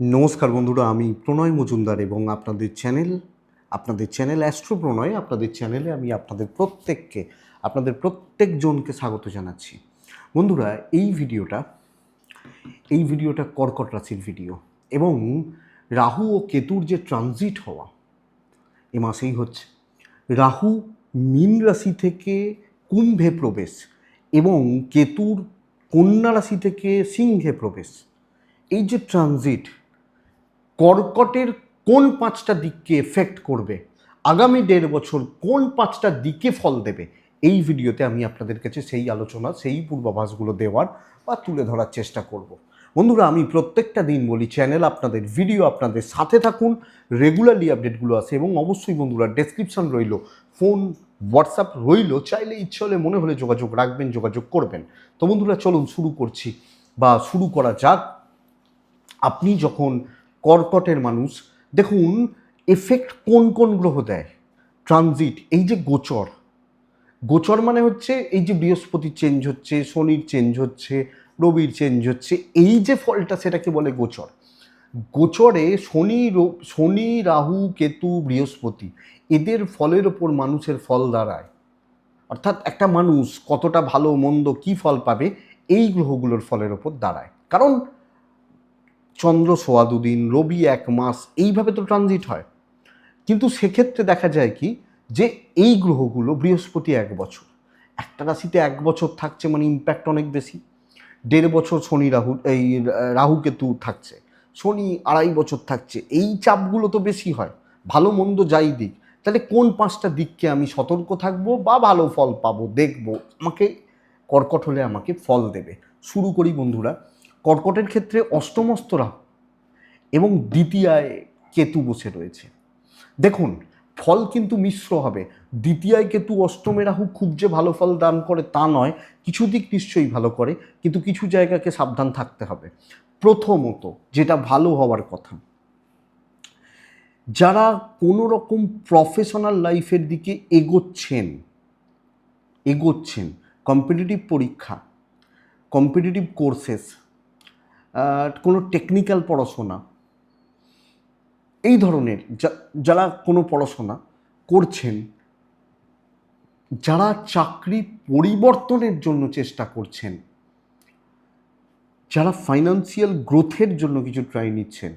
নমস্কার বন্ধুরা, আমি প্রণয় মজুমদার এবং আপনাদের চ্যানেল আপনাদের চ্যানেল অ্যাস্ট্রো প্রণয়, আপনাদের চ্যানেলে আমি আপনাদের প্রত্যেককে, আপনাদের প্রত্যেকজনকে স্বাগত জানাচ্ছি। বন্ধুরা, এই ভিডিওটা এই ভিডিওটা কর্কট রাশির ভিডিও এবং রাহু ও কেতুর যে ট্রানজিট হওয়া, এ মাসেই হচ্ছে। রাহু মীন রাশি থেকে কুম্ভে প্রবেশ এবং কেতুর কন্যা রাশি থেকে সিংহে প্রবেশ। এই যে ট্রানজিট কর্কটের কোন পাঁচটা দিককে এফেক্ট করবে? আগামী দেড় বছর কোন পাঁচটা দিকে ফল দেবে? এই ভিডিওতে আমি আপনাদের কাছে সেই আলোচনা, সেই পূর্বাভাসগুলো দেওয়ার বা তুলে ধরার চেষ্টা করব। বন্ধুরা, আমি প্রত্যেকটা দিন বলি চ্যানেল আপনাদের ভিডিও আপনাদের সাথে থাকুন রেগুলারলি আপডেটগুলো আসে এবং অবশ্যই বন্ধুরা ডেসক্রিপশন রইল ফোন হোয়াটসঅ্যাপ রইল, চাইলে ইচ্ছে হলে মনে হলে যোগাযোগ রাখবেন, যোগাযোগ করবেন। তো বন্ধুরা, চলুন শুরু করছি বা শুরু করা যাক। আপনি যখন কর্কটের মানুষ, দেখুন এফেক্ট কোন কোন গ্রহ দেয়? ট্রানজিট এই যে গোচর। গোচর মানে হচ্ছে, এই যে বৃহস্পতি চেঞ্জ হচ্ছে, শনির চেঞ্জ হচ্ছে, রবির চেঞ্জ হচ্ছে, এই যে ফলটা সেটাকে বলে গোচর। গোচরে শনি শনি, রাহু, কেতু, বৃহস্পতি, এদের ফলের ওপর মানুষের ফল দাঁড়ায়। অর্থাৎ একটা মানুষ কতটা ভালো, মন্দ, কি ফল পাবে, এই গ্রহগুলোর ফলের ওপর দাঁড়ায়। কারণ চন্দ্র সোয়া দুদিন রবি এক মাস, এইভাবে তো ট্রানজিট হয়। কিন্তু সেক্ষেত্রে দেখা যায় কি যে এই গ্রহগুলো বৃহস্পতি এক বছর। একটা রাশিতে এক বছর থাকছে মানে ইম্প্যাক্ট অনেক বেশি। দেড় বছর শনি রাহু, এই রাহু কেতু থাকছে। শনি আড়াই বছর থাকছে। এই চাপগুলো তো বেশি হয়। ভালো মন্দ যাই দিক। তাহলে কোন পাঁচটা দিককে আমি সতর্ক থাকব বা ভালো ফল পাবো, দেখব? আমাকে কর্কট হলে আমাকে ফল দেবে। শুরু করি বন্ধুরা। কর্কটের ক্ষেত্রে অষ্টমস্ত রাহু এবং দ্বিতীয়ায় কেতু বসে রয়েছে। দেখুন, ফল কিন্তু মিশ্র হবে। দ্বিতীয়ায় কেতু অষ্টমে রাহু খুব যে ভালো ফল দান করে তা নয়, কিছু দিক নিশ্চয়ই ভালো করে, কিন্তু কিছু জায়গাকে সাবধান থাকতে হবে। প্রথমত, যেটা ভালো হওয়ার কথা, যারা কোনো রকম প্রফেশনাল লাইফের দিকে এগোচ্ছেন এগোচ্ছেন কম্পিটিটিভ পরীক্ষা কম্পিটিটিভ কোর্সেস কোনো টেকনিক্যাল পড়াশোনা, এই ধরনের যারা কোনো পড়াশোনা করছেন, যারা চাকরি পরিবর্তনের জন্য চেষ্টা করছেন, যারা ফাইন্যান্সিয়াল গ্রোথের জন্য কিছু ট্রাই নিচ্ছেন,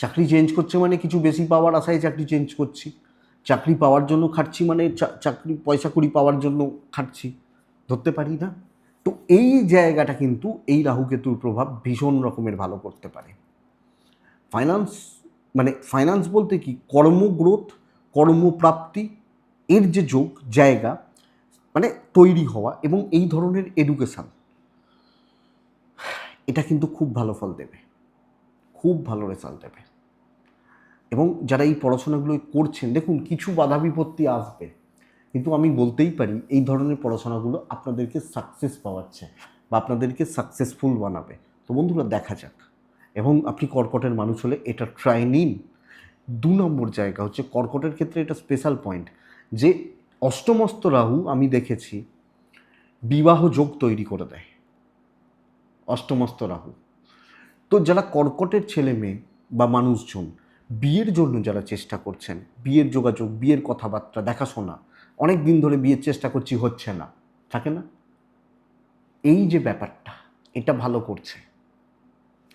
চাকরি চেঞ্জ করছে মানে কিছু বেশি পাওয়ার আশায় চাকরি চেঞ্জ করছি, চাকরি পাওয়ার জন্য খাটছি মানে চাকরি, পয়সা কুড়ি পাওয়ার জন্য খাটছি, ধরতে পারি না? তো এই জায়গাটা কিন্তু এই রাহুকেতুর প্রভাব ভীষণ রকমের ভালো করতে পারে। ফাইন্যান্স মানে ফাইন্যান্স বলতে কি? কর্মগ্রোথ কর্মপ্রাপ্তি এর যে যোগ, জায়গা মানে তৈরি হওয়া এবং এই ধরনের এডুকেশান এটা কিন্তু খুব ভালো ফল দেবে। খুব ভালো রেজাল্ট দেবে। এবং যারা এই পড়াশোনাগুলো করছেন, দেখুন, কিছু বাধা বিপত্তি আসবে। কিন্তু আমি বলতেই পারি, এই ধরনের পড়াশোনাগুলো আপনাদেরকে সাকসেস পাওয়াচ্ছে বা আপনাদেরকে সাকসেসফুল বানাবে। তো বন্ধুরা, দেখা যাক। এবং আপনি কর্কটের মানুষ হলে এটা ট্রাই নিন। দু নম্বর জায়গা হচ্ছে, কর্কটের ক্ষেত্রে এটা স্পেশাল পয়েন্ট যে, অষ্টমস্ত রাহু আমি দেখেছি, বিবাহ যোগ তৈরি করে দেয়। অষ্টমস্ত রাহু। তো যারা কর্কটের ছেলে মেয়ে বা মানুষজন, বিয়ের জন্য যারা চেষ্টা করছেন, বিয়ের যোগাযোগ, বিয়ের কথাবার্তা, দেখাশোনা অনেক দিন ধরে বিয়ের চেষ্টা করছি, হচ্ছে না। থাকে না? এই যে ব্যাপারটা, এটা ভালো করছে।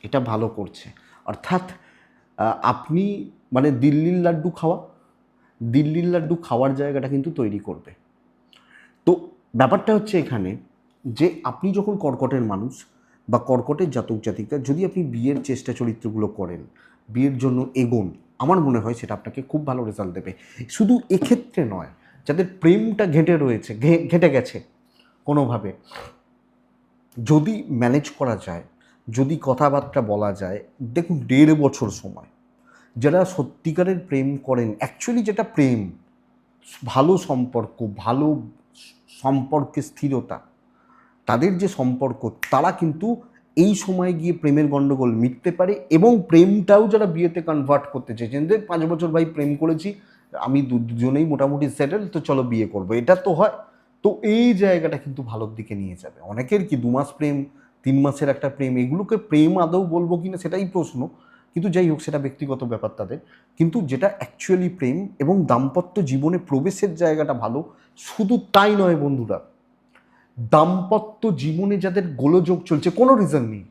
এটা ভালো করছে। অর্থাৎ আপনি মানে দিল্লির লাড্ডু খাওয়া, দিল্লির লাড্ডু খাওয়ার জায়গাটা কিন্তু তৈরি করবে। তো ব্যাপারটা হচ্ছে এখানে যে আপনি যখন কর্কটের মানুষ বা কর্কটের জাতক জাতিকা, যদি আপনি বিয়ের চেষ্টা চরিত্রগুলো করেন, বিয়ের জন্য এগোন, আমার মনে হয় সেটা আপনাকে খুব ভালো রেজাল্ট দেবে। শুধু এক্ষেত্রে নয় যাদের প্রেমটা ঘেঁটে রয়েছে ঘেঁটে গেছে কোনোভাবে। যদি ম্যানেজ করা যায়, যদি কথাবার্তা বলা যায়, দেখুন দেড় বছর সময়। যারা সত্যিকারের প্রেম করেন অ্যাকচুয়ালি যেটা প্রেম, ভালো সম্পর্ক, ভালো সম্পর্কে স্থিরতা, তাদের যে সম্পর্ক, তারা কিন্তু এই সময় গিয়ে প্রেমের গণ্ডগোল মিটতে পারে এবং প্রেমটাও যারা বিয়েতে কনভার্ট করতে চাইছেন যে পাঁচ বছর ভাই প্রেম করেছি আমি দুজনেই মোটামুটি সেটেল তো চলো বিয়ে করব। এটা তো হয়। তো এই জায়গাটা কিন্তু ভালোর দিকে নিয়ে যাবে। অনেকের কি দু মাস প্রেম, তিন মাসের একটা প্রেম, এগুলোকে প্রেম আদৌ বলব কিনা সেটাই প্রশ্ন। কিন্তু যাই হোক, সেটা ব্যক্তিগত ব্যাপার তাদের। কিন্তু যেটা অ্যাকচুয়ালি প্রেম এবং দাম্পত্য জীবনে প্রবেশের জায়গাটা ভালো, শুধু তাই নয় বন্ধুরা। দাম্পত্য জীবনে যাদের গোলযোগ চলছে, কোনো রিজন নেই।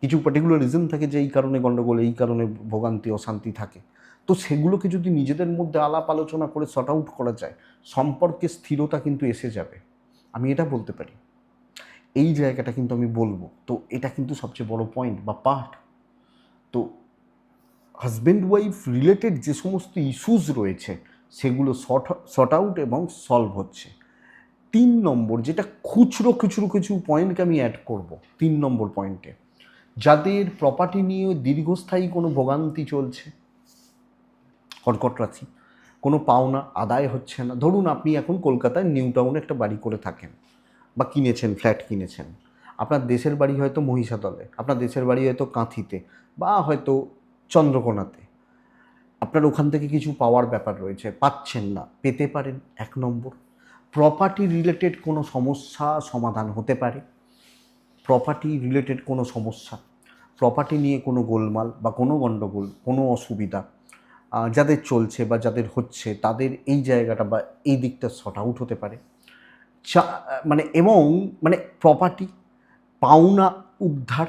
কিছু পার্টিকুলার রিজন থাকে যে এই কারণে গণ্ডগোল এই কারণে ভোগান্তি, অশান্তি থাকে। তো সেগুলোকে যদি নিজেদের মধ্যে আলাপ আলোচনা করে শর্ট আউট করা যায় সম্পর্কে স্থিরতা কিন্তু এসে যাবে। আমি এটা বলতে পারি। এই জায়গাটা কিন্তু আমি বলব। তো এটা কিন্তু সবচেয়ে বড় পয়েন্ট বা পার্ট তো হাজব্যান্ড ওয়াইফ রিলেটেড যে সমস্ত ইস্যুস রয়েছে, সেগুলো শর্ট শর্ট আউট এবং সলভ হচ্ছে। তিন নম্বর, যেটা খুচরো খুচরো কিছু পয়েন্টকে আমি অ্যাড করব, তিন নম্বর পয়েন্টে যাদের প্রপার্টি নিয়ে দীর্ঘস্থায়ী কোনো ভোগান্তি চলছে কর্কট রাশি কোনো পাওনা আদায় হচ্ছে না। ধরুন আপনি এখন কলকাতায় নিউ টাউনে একটা বাড়ি করে থাকেন বা কিনেছেন, ফ্ল্যাট কিনেছেন। আপনার দেশের বাড়ি হয়তো মহিষাদলে, আপনার দেশের বাড়ি হয়তো কাঁথিতে বা হয়তো চন্দ্রকোনাতে। আপনার ওখান থেকে কিছু পাওয়ার ব্যাপার রয়েছে, পাচ্ছেন না, পেতে পারেন এক নম্বর। প্রপার্টি রিলেটেড কোনো সমস্যা সমাধান হতে পারে? প্রপার্টি রিলেটেড কোনো সমস্যা? প্রপার্টি নিয়ে কোনো গোলমাল বা কোনো গণ্ডগোল, কোনো অসুবিধা? যাদের চলছে বা যাদের হচ্ছে, তাদের এই জায়গাটা বা এই দিকটা শর্ট আউট হতে পারে। চা- মানে এবং মানে প্রপার্টি পাওনা, উদ্ধার,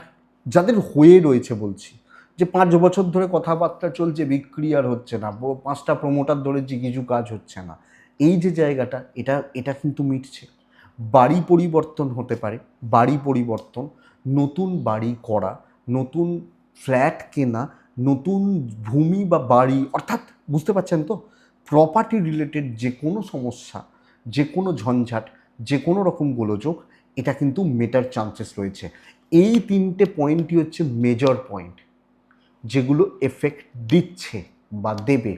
যাদের হয়ে রয়েছে বলছি, যে পাঁচ বছর ধরে কথাবার্তা চলছে, বিক্রি আর হচ্ছে না পাঁচটা প্রমোটার ধরে যে কিছু কাজ হচ্ছে না, এই যে জায়গাটা, এটা এটা কিন্তু মিটছে। বাড়ি পরিবর্তন হতে পারে, বাড়ি পরিবর্তন, নতুন বাড়ি করা, নতুন ফ্ল্যাট কেনা নতুন ভূমি বা বাড়ি, অর্থাৎ বুঝতে পারছেন তো? প্রপার্টি রিলেটেড যে কোনো সমস্যা, যে কোনো ঝঞ্ঝাট, যে কোনো রকম গোলযোগ, এটা কিন্তু মেটার চান্সেস রয়েছে। এই তিনটে পয়েন্টই হচ্ছে মেজর পয়েন্ট যেগুলো এফেক্ট দিচ্ছে বা দেবে।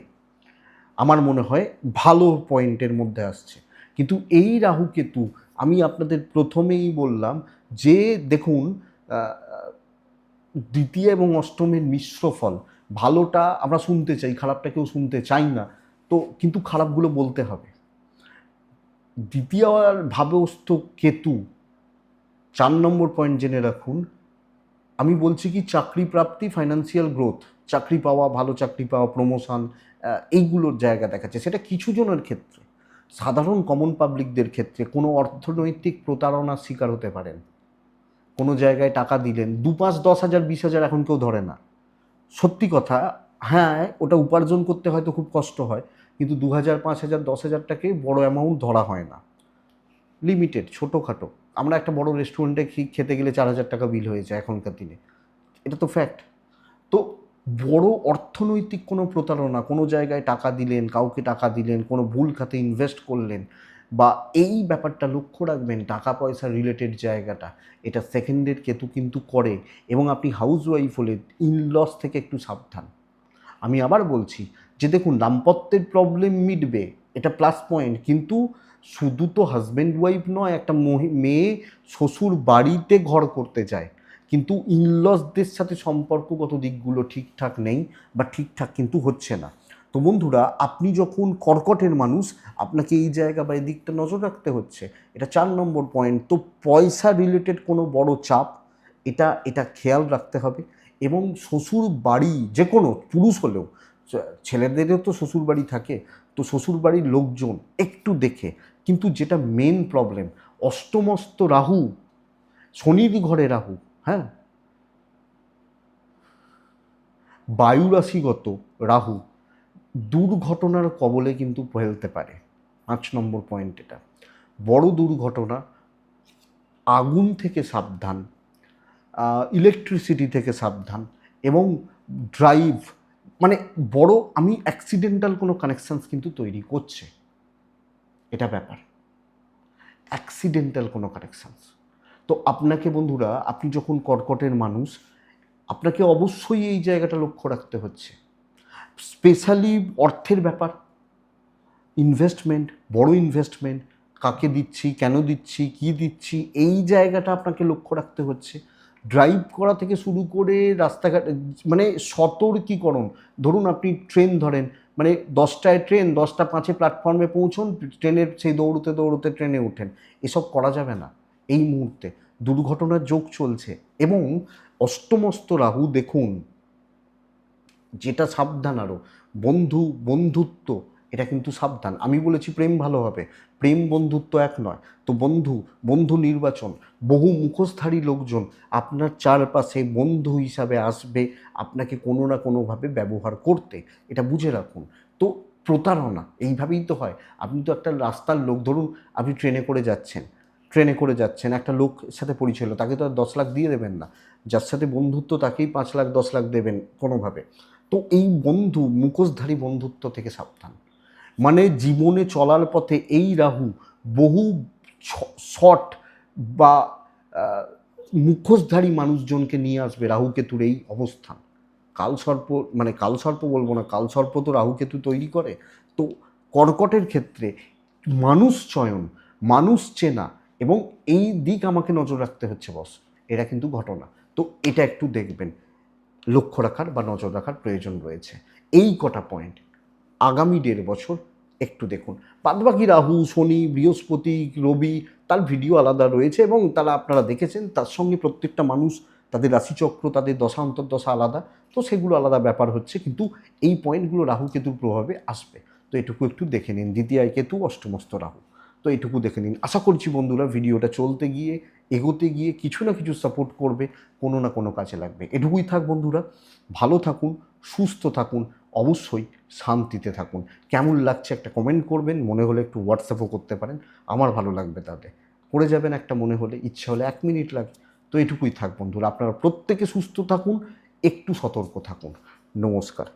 আমার মনে হয় ভালো পয়েন্টের মধ্যে আসছে। কিন্তু এই রাহু কেতু, আমি আপনাদের প্রথমেই বললাম যে, দেখুন দ্বিতীয় এবং অষ্টমের মিশ্র ফল। ভালোটা আমরা শুনতে চাই, খারাপটা কেউ শুনতে চাই না। তো কিন্তু খারাপগুলো বলতে হবে। দ্বিতীয় ভাবস্থ কেতু, চার নম্বর পয়েন্ট জেনে রাখুন। আমি বলছি কি, চাকরি প্রাপ্তি ফাইন্যান্সিয়াল গ্রোথ চাকরি পাওয়া, ভালো চাকরি পাওয়া প্রমোশন এইগুলোর জায়গা দেখাচ্ছে। সেটা কিছু জনের ক্ষেত্রে। সাধারণ কমন পাবলিকদের ক্ষেত্রে কোনো অর্থনৈতিক প্রতারণার শিকার হতে পারেন। কোনো জায়গায় টাকা দিলেন, দু পাঁচ, দশ হাজার, বিশ হাজার এখন কেউ ধরে না। সত্যি কথা হ্যাঁ ওটা উপার্জন করতে হয়তো খুব কষ্ট হয়, কিন্তু দু হাজার, পাঁচ হাজার, দশ হাজারটাকে বড় অ্যামাউন্ট ধরা হয় না। লিমিটেড ছোটোখাটো। আমরা একটা বড় রেস্টুরেন্টে খেতে গেলে চার হাজার টাকা বিল হয়ে যায় এখনকার দিনে। এটা তো ফ্যাক্ট তো বড় অর্থনৈতিক কোনো প্রতারণা, কোনো জায়গায় টাকা দিলেন, কাউকে টাকা দিলেন, কোনো ভুল খাতে ইনভেস্ট করলেন বা এই ব্যাপারটা লক্ষ্য রাখবেন টাকা পয়সা রিলেটেড জায়গাটা। এটা সেকেন্ডের কেতু কিন্তু করে এবং আপনি হাউস ওয়াইফ হলে ইনলস থেকে একটু সাবধান। আমি আবার বলছি যে দেখুন, দাম্পত্যের প্রবলেম মিটবে, এটা প্লাস পয়েন্ট কিন্তু শুধু তো হাজব্যান্ড ওয়াইফ নয়, একটা মেয়ে শ্বশুর বাড়িতে ঘর করতে যায় কিন্তু ইনলসদের সাথে সম্পর্কগত দিকগুলো ঠিকঠাক নেই বা ঠিকঠাক কিন্তু হচ্ছে না। তো বন্ধুরা, আপনি যখন কর্কটের মানুষ, আপনাকে এই জায়গা বা এই দিকটা নজর রাখতে হচ্ছে। এটা চার নম্বর পয়েন্ট তো পয়সা রিলেটেড কোনো বড় চাপ, এটা এটা খেয়াল রাখতে হবে। এবং শ্বশুর বাড়ি, যে কোনো পুরুষ হলেও ছেলেদেরও তো শ্বশুর বাড়ি থাকে। তো শ্বশুর বাড়ির লোকজন একটু দেখে। কিন্তু যেটা মেন প্রবলেম অষ্টমস্ত রাহু, শনির ঘরে রাহু হ্যাঁ? বায়ুরাশিগত রাহু দুর্ঘটনার কবলে কিন্তু ফেলতে পারে। পাঁচ নম্বর পয়েন্ট এটা। বড় দুর্ঘটনা, আগুন থেকে সাবধান ইলেকট্রিসিটি থেকে সাবধান এবং ড্রাইভ মানে বড়, আমি অ্যাক্সিডেন্টাল কোনো কানেকশানস কিন্তু তৈরি করছে। এটা ব্যাপার। অ্যাক্সিডেন্টাল কোনো কানেকশানস তো আপনাকে বন্ধুরা, আপনি যখন কর্কটের মানুষ, আপনাকে অবশ্যই এই জায়গাটা লক্ষ্য রাখতে হচ্ছে। স্পেশালি অর্থের ব্যাপার। ইনভেস্টমেন্ট, বড় ইনভেস্টমেন্ট, কাকে দিচ্ছি, কেন দিচ্ছি, কি দিচ্ছি, এই জায়গাটা আপনাকে লক্ষ্য রাখতে হচ্ছে। ড্রাইভ করা থেকে শুরু করে রাস্তাঘাট মানে সতর্কীকরণ। ধরুন আপনি ট্রেন ধরেন মানে দশটায় ট্রেন, দশটা পাঁচে প্ল্যাটফর্মে পৌঁছন, ট্রেনের সেই দৌড়তে দৌড়তে ট্রেনে ওঠেন। এসব করা যাবে না এই মুহূর্তে। দুর্ঘটনার যোগ চলছে এবং অষ্টমস্ত রাহু দেখুন। যেটা সাবধান আরও বন্ধু, বন্ধুত্ব, এটা কিন্তু সাবধান। আমি বলেছি প্রেম ভালো হবে। প্রেম, বন্ধুত্ব এক নয়। তো বন্ধু বন্ধু নির্বাচন। বহু মুখোশধারী লোকজন আপনার চারপাশে বন্ধু হিসাবে আসবে আপনাকে কোনো না কোনোভাবে ব্যবহার করতে। এটা বুঝে রাখুন। তো প্রতারণা, এইভাবেই তো হয়। আপনি তো একটা রাস্তার লোক। ধরুন আপনি ট্রেনে করে যাচ্ছেন। ট্রেনে করে যাচ্ছেন, একটা লোক সাথে পরিচয় হলো। তাকে তো আর দশ লাখ দিয়ে দেবেন না। যার সাথে বন্ধুত্ব তাকেই পাঁচ লাখ, দশ লাখ দেবেন কোনোভাবে। তো এই বন্ধু, মুখোশধারী বন্ধুত্ব থেকে সাবধান। মানে জীবনে চলার পথে এই রাহু বহু শট বা মুখোশধারী মানুষজনকে নিয়ে আসবে রাহুকেতুর এই অবস্থান। কালসর্প মানে কালসর্প বলব না, কালসর্প তো রাহুকেতু তৈরি করে। তো কর্কটের ক্ষেত্রে মানুষ চয়ন, মানুষ চেনা এবং এই দিক আমাকে নজর রাখতে হচ্ছে বস। এটা কিন্তু ঘটনা। তো এটা একটু দেখবেন। লক্ষ্য রাখার বা নজর রাখার প্রয়োজন রয়েছে। এই কটা পয়েন্ট আগামী দেড় বছর একটু দেখুন। বাদবাকি রাহু, শনি, বৃহস্পতি, রবি, তার ভিডিও আলাদা রয়েছে এবং তারা আপনারা দেখেছেন তার সঙ্গে প্রত্যেকটা মানুষ তাদের রাশিচক্র, তাদের দশা, অন্তর্দশা আলাদা। তো সেগুলো আলাদা ব্যাপার হচ্ছে কিন্তু এই পয়েন্টগুলো রাহু কেতুর প্রভাবে আসবে। তো এটুকু একটু দেখে নিন। দ্বিতীয় কেতু অষ্টমস্ত রাহু। তো এটুকু দেখে নিন। আশা করছি বন্ধুরা ভিডিওটা চলতে গিয়ে, এগোতে গিয়ে কিছু না কিছু সাপোর্ট করবে, কোনো না কোনো কাজে লাগবে। এটুকুই থাক বন্ধুরা, ভালো থাকুন, সুস্থ থাকুন, অবশ্যই শান্তিতে থাকুন। কেমন লাগছে একটা কমেন্ট করবেন, মনে হলে একটু হোয়াটসঅ্যাপও করতে পারেন, আমার ভালো লাগবে তাহলে করে যাবেন একটা মনে হলে, ইচ্ছা হলে এক মিনিট লাগে। তো এটুকুই থাক বন্ধুরা, আপনারা প্রত্যেকে সুস্থ থাকুন, একটু সতর্ক থাকুন। নমস্কার।